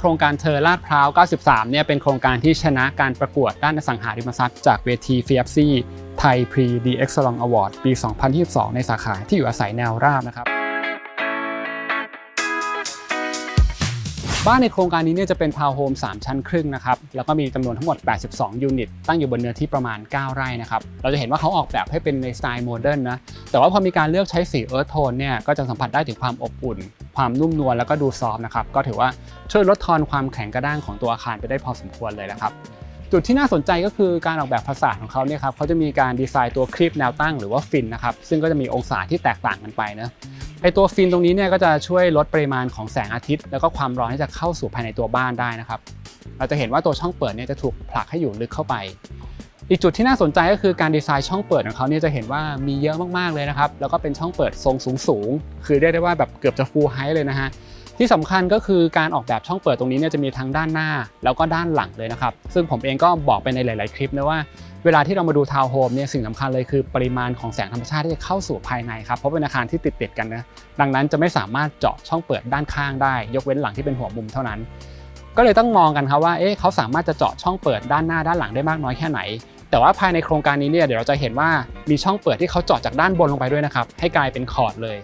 โครงการเธอลาดพร้าว 93 เนี่ยเป็นโครงการที่ชนะการประกวดด้านอสังหาริมทรัพย์จากเวที f i a p c ไทย Pre DX Salon Award ปี 2022 ในสาขาที่อยู่อาศัยแนวราบนะครับ บ้านในโครงการนี้เนี่ยจะเป็นทาวน์โฮม3 ชั้นครึ่งนะครับ แล้วก็มีจำนวนทั้งหมด 82 ยูนิต ตั้งอยู่บนเนื้อที่ประมาณ 9 ไร่นะครับ เราจะเห็นว่าเขาออกแบบให้เป็นในสไตล์โมเดิร์นนะ แต่ว่าพอมีการเลือกใช้สีเอิร์ธโทนเนี่ย ก็จะสัมผัสได้ถึงความอบอุ่น ความนุ่มนวล แล้วก็ดูซอฟนะครับ ก็ถือว่าช่วยลดทอนความแข็งกระด้างของตัวอาคารไปได้พอสมควรเลยนะครับจุดที่น่าสนใจก็คือการออกแบบฟาสาของเขาเนี่ยครับเขาจะมีการดีไซน์ตัวคลิปแนวตั้งหรือว่าฟินนะครับซึ่งก็จะมีองศาที่แตกต่างกันไปนะ ไอตัวฟินตรงนี้เนี่ยก็จะช่วยลดปริมาณของแสงอาทิตย์ แล้วก็ความร้อนที่จะเข้าสู่ภายในตัวบ้านได้นะครับ เราจะเห็นว่าตัวช่องเปิดเนี่ยจะถูกผลักให้อยู่ลึกเข้าไป อีกจุดที่น่าสนใจก็คือการดีไซน์ช่องเปิดของเขาเนี่ยจะเห็นว่ามีเยอะมากๆเลยนะครับ แล้วก็เป็นช่องเปิดทรงสูงๆคือเรียกได้ว่าแบบเกือบจะ full height เลยนะฮะที่สำคัญก็คือการออกแบบช่องเปิดตรงนี้เนี่ยจะมีทั้งด้านหน้า แล้วก็ด้านหลังเลยนะครับ ซึ่งผมเองก็บอกไปในหลาย ๆ คลิปนะว่า เวลาที่เรามาดูทาวน์โฮมเนี่ยสิ่งสำคัญเลยคือปริมาณของแสงธรรมชาติที่จะเข้าสู่ภายในครับเพราะเป็นอาคารที่ติดติดๆกันนะดังนั้นจะไม่สามารถเจาะช่องเปิดด้านข้างได้ ยกเว้นหลังที่เป็นหัวมุมเท่านั้น ก็เลยต้องมองกันครับว่าเอ๊ะเขาสามารถจะเจาะช่องเปิดด้านหน้าด้านหลังได้มากน้อยแค่ไหน แต่ว่าภายในโครงการนี้เนี่ยเดี๋ยวเราจะเห็นว่ามีช่องเปิดที่เขาเจาะจากด้านบนลงไปด้วยนะครับให้กลายเป็นคอร์ดเลย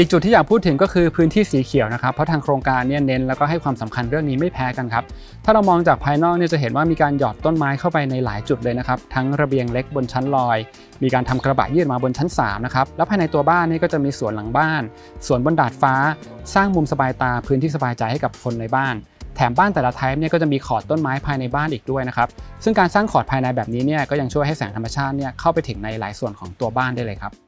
อีกจุดที่อยากพูดถึงก็คือพื้นที่สีเขียวนะครับ เพราะทางโครงการเนี่ยเน้นแล้วก็ให้ความสำคัญเรื่องนี้ไม่แพ้กันครับ ถ้าเรามองจากภายนอกเนี่ยจะเห็นว่ามีการหยอดต้นไม้เข้าไปในหลายจุดเลยนะครับ ทั้งระเบียงเล็กบนชั้นลอย มีการทำกระบะยื่นมาบนชั้น3นะครับ แล้วภายในตัวบ้านนี่ก็จะมีสวนหลังบ้าน สวนบนดาดฟ้า สร้างมุมสบายตาพื้นที่สบายใจให้กับคนในบ้านแถมบ้านแต่ละไทป์เนี่ยก็จะมีขอดต้นไม้ภายในบ้านอีกด้วยนะครับ ซึ่งการสร้างขอดภายในแบบนี้เนี่ยก็ยังช่วยให้แสงธรรมชาติเนี่ยเข้าไปถึงในหลายส่วนของตัวบ้านได้เลยครับ